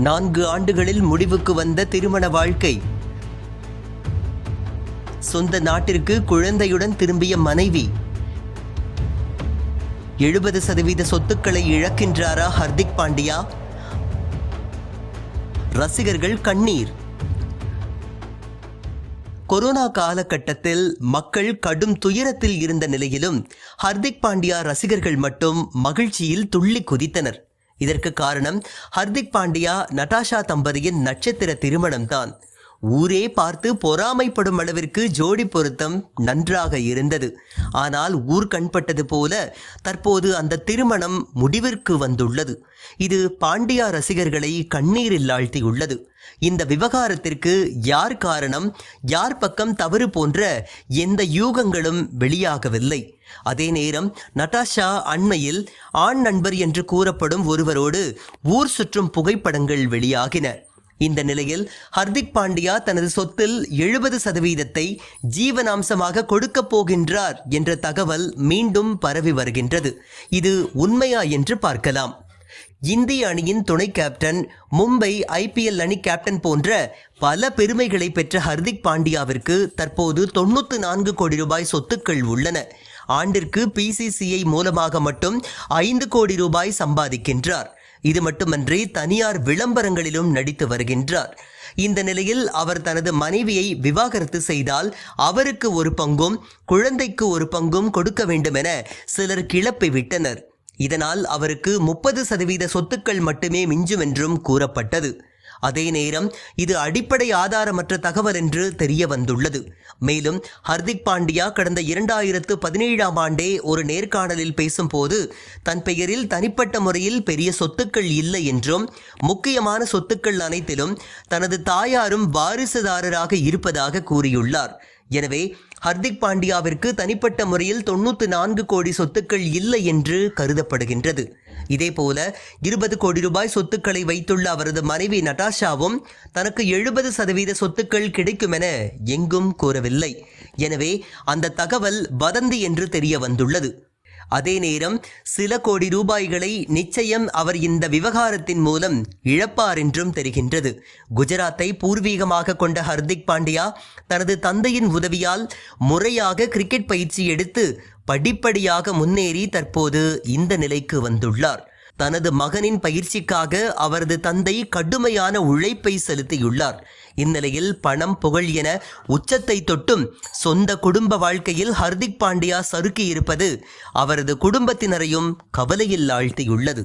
நான்கு ஆண்டுகளில் முடிவுக்கு வந்த திருமண வாழ்க்கை. சொந்த நாட்டிற்கு குழந்தையுடன் திரும்பிய மனைவி. எழுபது சதவீத சொத்துக்களை இழக்கின்றாரா ஹர்திக் பாண்டியா? ரசிகர்கள் கண்ணீர். கொரோனா காலகட்டத்தில் மக்கள் கடும் துயரத்தில் இருந்த நிலையிலும் ஹர்திக் பாண்டியா ரசிகர்கள் மட்டும் மகிழ்ச்சியில் துள்ளி குதித்தனர். இதற்கு காரணம் ஹர்திக் பாண்டியா நட்டாஷா தம்பதியின் நட்சத்திர திருமணம்தான். ஊரே பார்த்து பொறாமைப்படும் அளவிற்கு ஜோடி பொருத்தம் நன்றாக இருந்தது. ஆனால் ஊர் கண்பட்டது போல தற்போது அந்த திருமணம் முடிவிற்கு வந்துள்ளது. இது பாண்டியா ரசிகர்களை கண்ணீரில் ஆழ்த்தியுள்ளது. இந்த விவகாரத்திற்கு யார் காரணம்? யார் பக்கம் தவறு போன்ற எந்த யூகங்களும் வெளியாகவில்லை. அதே நேரம் நட்டாஷா அண்மையில் ஆண் நண்பர் என்று கூறப்படும் ஒருவரோடு ஊர் சுற்றும் புகைப்படங்கள் வெளியாகின. இந்த நிலையில் ஹர்திக் பாண்டியா தனது சொத்தில் எழுபது சதவீதத்தை ஜீவனாம்சமாக கொடுக்கப் போகின்றார் என்ற தகவல் மீண்டும் பரவி வருகின்றது. இது உண்மையா என்று பார்க்கலாம். இந்திய அணியின் துணை கேப்டன் மும்பை ஐபிஎல் அணி கேப்டன் போன்ற பல பெருமைகளை பெற்ற ஹர்திக் பாண்டியாவிற்கு தற்போது தொண்ணூற்று நான்கு கோடி ரூபாய் சொத்துக்கள் உள்ளன. ஆண்டிற்கு பிசிசிஐ மூலமாக மட்டும் ஐந்து கோடி ரூபாய் சம்பாதிக்கின்றார். இது மட்டுமன்றி தனியார் விளம்பரங்களிலும் நடித்து வருகின்றார். இந்த நிலையில் அவர் தனது மனைவியை விவாகரத்து செய்தால் அவருக்கு ஒரு பங்கும் குழந்தைக்கு ஒரு பங்கும் கொடுக்க வேண்டும் என சிலர் கிளப்பி விட்டனர். இதனால் அவருக்கு முப்பது சதவீத சொத்துக்கள் மட்டுமே மிஞ்சும் என்றும் கூறப்பட்டது. அதே நேரம் இது அடிப்படை ஆதாரமற்ற தகவல் என்று தெரிய வந்துள்ளது மேலும் ஹர்திக் பாண்டியா கடந்த இரண்டாயிரத்து பதினேழாம் ஆண்டே ஒரு நேர்காணலில் பேசும்போது தன் பெயரில் தனிப்பட்ட முறையில் பெரிய சொத்துக்கள் இல்லை என்றும் முக்கியமான சொத்துக்கள் அனைத்திலும் தனது தாயாரும் வாரிசுதாரராக இருப்பதாக கூறியுள்ளார். எனவே ஹர்திக் பாண்டியாவிற்கு தனிப்பட்ட முறையில் தொண்ணூற்று நான்கு கோடி சொத்துக்கள் இல்லை என்று கருதப்படுகின்றது. இதேபோல இருபது கோடி ரூபாய் சொத்துக்களை வைத்துள்ள அவரது மனைவி நட்டாஷாவும் தனக்கு எழுபது சதவீத சொத்துக்கள் கிடைக்கும் என எங்கும் கூறவில்லை. எனவே அந்த தகவல் வதந்தி என்று தெரிய வந்துள்ளது. அதே நேரம் சில கோடி ரூபாய்களை நிச்சயம் அவர் இந்த விவகாரத்தின் மூலம் இழப்பார் என்றும் தெரிகின்றது. குஜராத்தை பூர்வீகமாக கொண்ட ஹர்திக் பாண்டியா தனது தந்தையின் உதவியால் முறையாக கிரிக்கெட் பயிற்சி எடுத்து படிப்படியாக முன்னேறி தற்போது இந்த நிலைக்கு வந்துள்ளார். தனது மகனின் பயிற்சிக்காக அவரது தந்தை கடுமையான உழைப்பை செலுத்தியுள்ளார். இந்நிலையில் பணம் புகழ் என உச்சத்தை தொட்டும் சொந்த குடும்ப வாழ்க்கையில் ஹர்திக் பாண்டியா சறுக்கியிருப்பது அவரது குடும்பத்தினரையும் கவலையில் ஆழ்த்தியுள்ளது.